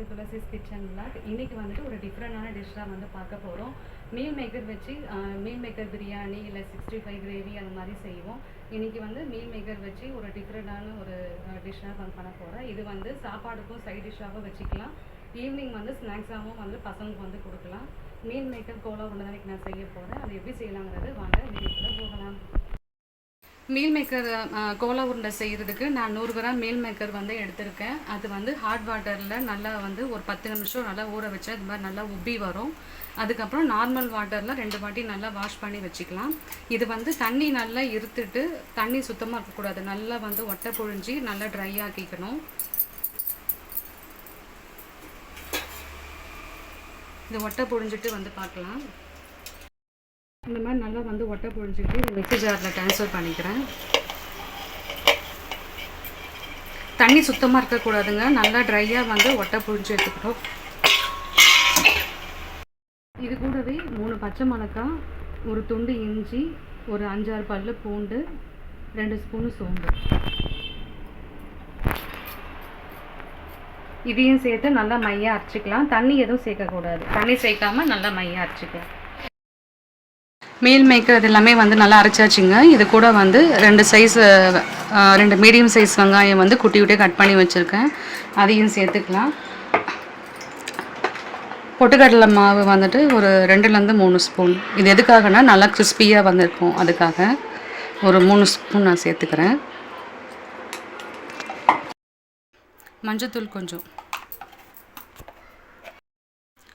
To Thulasi's kitchen black வந்துட்டு ஒரு டிஃப்ரெண்டான டிஷ்ஷாக வந்து பார்க்க போகிறோம் மீல் மேக்கர் வச்சு மீல் மேக்கர் பிரியாணி இல்லை சிக்ஸ்டி ஃபைவ் கிரேவி அந்த மாதிரி செய்வோம். இன்றைக்கி வந்து மீல் மேக்கர் வச்சு ஒரு டிஃப்ரெண்டான ஒரு டிஷ்ஷாக வந்து பண்ண போகிறேன் இது வந்து சாப்பாடுக்கும் சைட் டிஷ்ஷாகவும் வச்சுக்கலாம். ஈவினிங் வந்து ஸ்நாக்ஸாகவும் வந்து பசங்களுக்கு வந்து கொடுக்கலாம். மீல் மேக்கர் கோலா ஒன்று தான் நான் செய்ய போகிறேன் அது எப்படி செய்யலாங்கிறது வாங்க வீட்டில் போகலாம். மீல் மேக்கர் கோலா உருண்டை செய்கிறதுக்கு நான் நூறு கிராம் மீல் மேக்கர் வந்து எடுத்திருக்கேன். அது வந்து ஹாட் வாட்டரில் நல்லா வந்து ஒரு பத்து நிமிஷம் நல்லா ஊற வச்சு அது மாதிரி நல்லா உப்பி வரும். அதுக்கப்புறம் நார்மல் வாட்டரில் ரெண்டு வாட்டி நல்லா வாஷ் பண்ணி வச்சுக்கலாம். இது வந்து தண்ணி நல்லா இருத்துட்டு தண்ணி சுத்தமாக இருக்கக்கூடாது. நல்லா வந்து ஒட்டை பொழிஞ்சி நல்லா ட்ரை ஆக்கிக்கணும். இது ஒட்டை பொழிஞ்சிட்டு வந்து பார்க்கலாம். இந்த மாதிரி நல்லா வந்து ஒட்டை பொழிஞ்சுக்கிட்டு இந்த ஜாரில் ட்ரான்ஸ்ஃபர் பண்ணிக்கிறேன். தண்ணி சுத்தமாக இருக்கக்கூடாதுங்க. நல்லா ட்ரையாக வந்து ஒட்டை பொழிஞ்சு எடுத்துக்கிட்டோம். இது கூடவே மூணு பச்சை மிளகாய் ஒரு துண்டு இஞ்சி ஒரு அஞ்சாறு பல்லு பூண்டு ரெண்டு ஸ்பூனு சோம்பு. இதையும் சேர்த்து நல்லா மையாக அரைச்சிக்கலாம். தண்ணி எதுவும் சேர்க்கக்கூடாது. தண்ணி சேர்க்காம நல்லா மையாக அரைச்சிக்கலாம். மீல் மேக்கர் இது எல்லாமே வந்து நல்லா அரைச்சாச்சுங்க. இது கூட வந்து ரெண்டு சைஸ் ரெண்டு மீடியம் சைஸ் வெங்காயம் வந்து குட்டி குட்டியாக கட் பண்ணி வச்சுருக்கேன். அதையும் சேர்த்துக்கலாம். பொட்டுக்கடலை மாவு வந்துட்டு ஒரு ரெண்டுலேருந்து மூணு ஸ்பூன் இது எதுக்காகனா நல்லா கிறிஸ்பியாக வந்திருக்கும் அதுக்காக. ஒரு மூணு ஸ்பூன் நான் சேர்த்துக்கிறேன். மஞ்சத்தூள் கொஞ்சம்.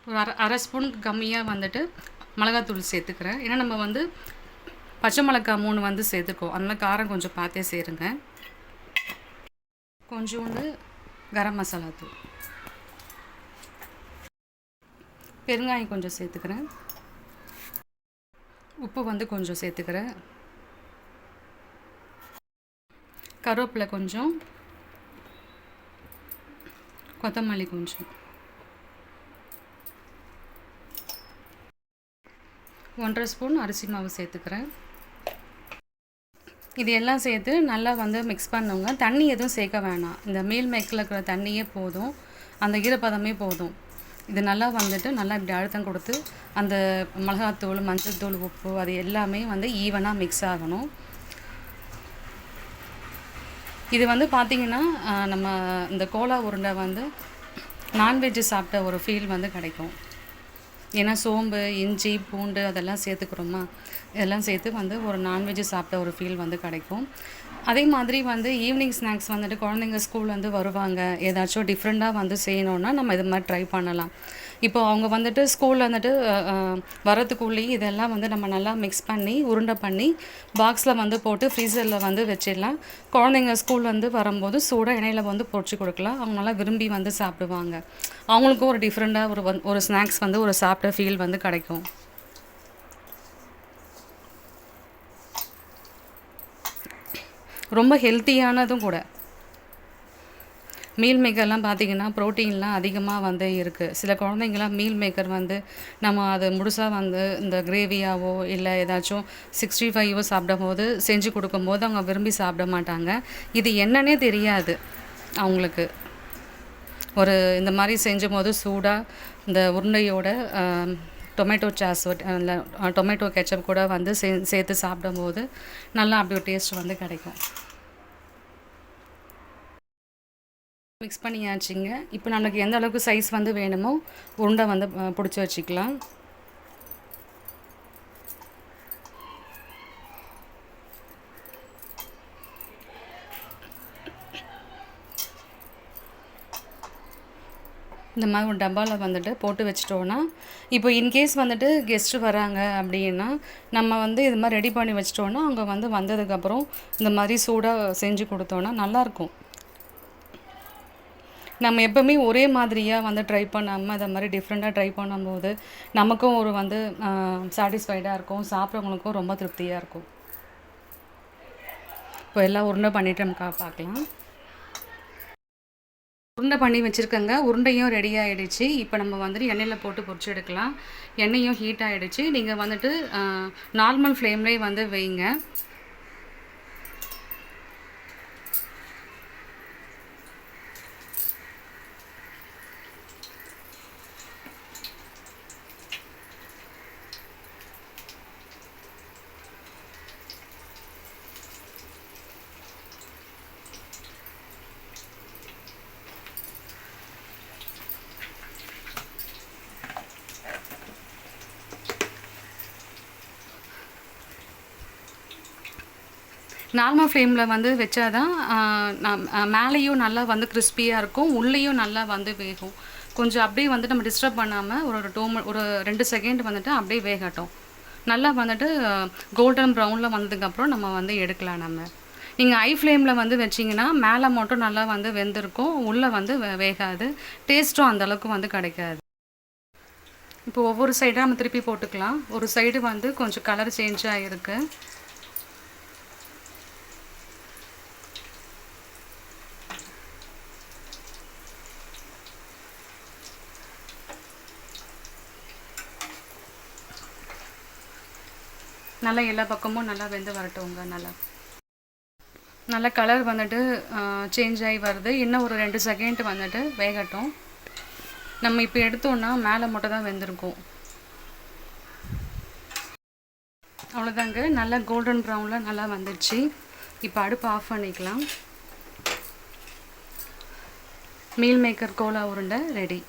ஒரு அரை அரை ஸ்பூன் கம்மியாக வந்துட்டு மிளகாத்தூள் சேர்த்துக்கிறேன். ஏன்னா நம்ம வந்து பச்சை மிளகாய் மூணு வந்து சேர்த்துக்கோ அதனால் காரம் கொஞ்சம் பார்த்தே சேருங்க. கொஞ்சோண்டு கரம் மசாலா தூள். பெருங்காயம் கொஞ்சம் சேர்த்துக்கிறேன். உப்பு வந்து கொஞ்சம் சேர்த்துக்கிறேன். கருவேப்பிலை கொஞ்சம். கொத்தமல்லி கொஞ்சம். ஒன்றரை ஸ்பூன் அரிசி மாவு சேர்த்துக்கிறேன். இது எல்லாம் சேர்த்து நல்லா வந்து மிக்ஸ் பண்ணுங்க. தண்ணி எதுவும் சேர்க்க வேணாம். இந்த மீல் மேக்கில் இருக்கிற தண்ணியே போதும். அந்த ஈரப்பதமே போதும். இது நல்லா வந்துட்டு நல்லா இப்படி அழுத்தம் கொடுத்து அந்த மிளகாத்தூள் மஞ்சள் தூள் உப்பு அது எல்லாமே வந்து ஈவனாக மிக்ஸ் ஆகணும். இது வந்து பார்த்திங்கன்னா நம்ம இந்த கோலா உருண்டை வந்து நான்வெஜ்ஜு சாப்பிட்ட ஒரு ஃபீல் வந்து கிடைக்கும். ஏன்னா சோம்பு இஞ்சி பூண்டு அதெல்லாம் சேர்த்துக்கிறோமா? இதெல்லாம் சேர்த்து வந்து ஒரு நான்வெஜ்ஜு சாப்பிட்ட ஒரு ஃபீல் வந்து கிடைக்கும். அதே மாதிரி வந்து ஈவினிங் ஸ்நாக்ஸ் வந்துட்டு குழந்தைங்க ஸ்கூல்லேருந்து வருவாங்க. ஏதாச்சும் டிஃப்ரெண்ட்டாக வந்து செய்யணுன்னா நம்ம இது மாதிரி ட்ரை பண்ணலாம். இப்போ அவங்க வந்துட்டு ஸ்கூலில் வந்துட்டு வரத்துக்குள்ளேயே இதெல்லாம் வந்து நம்ம நல்லா மிக்ஸ் பண்ணி உருண்டை பண்ணி பாக்ஸில் வந்து போட்டு ஃப்ரீசரில் வந்து வச்சிடலாம். குழந்தைங்க ஸ்கூல் வந்து வரும்போது சூடாக இணையில் வந்து பொறிச்சு கொடுக்கலாம். அவங்க நல்லா விரும்பி வந்து சாப்பிடுவாங்க. அவங்களுக்கும் ஒரு டிஃப்ரெண்ட்டாக ஒரு வந் ஒரு ஸ்நாக்ஸ் வந்து ஒரு சாப்பிட்ட ஃபீல் வந்து கிடைக்கும். ரொம்ப ஹெல்த்தியானதும் கூட. மீல் மேக்கர்லாம் பார்த்திங்கன்னா ப்ரோட்டீன்லாம் அதிகமாக வந்து இருக்குது சில குழந்தைங்களாம் மீல் மேக்கர் வந்து நம்ம அது முழுசாக வந்து இந்த கிரேவியாவோ இல்லை ஏதாச்சும் சிக்ஸ்டி ஃபைவோ சாப்பிடும்போது செஞ்சு கொடுக்கும்போது அவங்க விரும்பி சாப்பிட மாட்டாங்க. இது என்னன்னே தெரியாது அவங்களுக்கு. ஒரு இந்த மாதிரி செஞ்சும் போது சூடாக இந்த உருண்டையோட டொமேட்டோ சாஸ் இல்லை டொமேட்டோ கெச்சப் கூட வந்து சே சேர்த்து சாப்பிடும்போது நல்லா அப்படி ஒரு டேஸ்ட் வந்து கிடைக்கும். மிக்ஸ் பண்ணியாச்சுங்க. இப்போ நம்மளுக்கு எந்த அளவுக்கு சைஸ் வந்து வேணுமோ உருண்டை வந்து பிடிச்சி வச்சுக்கலாம். இந்த மாதிரி ஒரு டப்பாவில் வந்துட்டு போட்டு வச்சிட்டோன்னா இப்போ இன்கேஸ் வந்துட்டு கெஸ்ட்டு வராங்க அப்படின்னா நம்ம வந்து இது மாதிரி ரெடி பண்ணி வச்சிட்டோன்னா அவங்க வந்து வந்ததுக்கப்புறம் இந்த மாதிரி சூடாக செஞ்சு கொடுத்தோன்னா நல்லாயிருக்கும். நம்ம எப்போவுமே ஒரே மாதிரியாக வந்து ட்ரை பண்ணாமல் அதை மாதிரி டிஃப்ரெண்ட்டாக ட்ரை பண்ணும்போது நமக்கும் ஒரு வந்து சாட்டிஸ்ஃபைடாக இருக்கும் சாப்பிட்றவங்களுக்கும் ரொம்ப திருப்தியாக இருக்கும். இப்போ எல்லாம் உருண்டை பண்ணிவிட்டு நம்ம பார்க்கலாம். உருண்டை பண்ணி வச்சுருக்கேங்க. உருண்டையும் ரெடி ஆகிடுச்சு இப்போ நம்ம வந்துட்டு எண்ணெயில் போட்டு பொரிச்சு எடுக்கலாம். எண்ணெயும் ஹீட் ஆகிடுச்சு நீங்கள் வந்துட்டு நார்மல் ஃப்ளேம்லேயே வந்து வைங்க. நார்மல் ஃப்ளேமில் வந்து வச்சாதான் நம் மேலேயும் நல்லா வந்து கிறிஸ்பியாக இருக்கும் உள்ளேயும் நல்லா வந்து வேகும். கொஞ்சம் அப்படியே வந்துட்டு நம்ம டிஸ்டர்ப் பண்ணாமல் ஒரு ஒரு டூ ஒரு ரெண்டு செகண்ட் வந்துட்டு அப்படியே வேகட்டும். நல்லா வந்துட்டு கோல்டன் ப்ரௌனில் வந்ததுக்கப்புறம் நம்ம வந்து எடுக்கலாம் நம்ம. நீங்கள் ஐ ஃப்ளேமில் வந்து வச்சிங்கன்னா மேலே மட்டும் நல்லா வந்து வெந்திருக்கும் உள்ளே வந்து வே- வேகாது. டேஸ்ட்டும் அந்தளவுக்கு வந்து கிடைக்காது. இப்போ ஒவ்வொரு சைடாக நம்ம திருப்பி போட்டுக்கலாம். ஒரு சைடு வந்து கொஞ்சம் கலர் சேஞ்ச் ஆகிருக்கு நல்லா எல்லா பக்கமும் நல்லா வெந்து வரட்டுங்க நல்லா. நல்ல கலர் வந்துட்டு சேஞ்ச் ஆகி வருது. இன்னும் ஒரு ரெண்டு செகண்ட் வந்துட்டு வேகட்டும். நம்ம இப்போ எடுத்தோன்னா மேலே மட்டும் தான் வெந்திருக்கும். அவ்வளோதாங்க நல்லா கோல்டன் ப்ரௌனில் நல்லா வந்துடுச்சு இப்போ அடுப்பு ஆஃப் பண்ணிக்கலாம். மீல் மேக்கர் கோலா உருண்டை ரெடி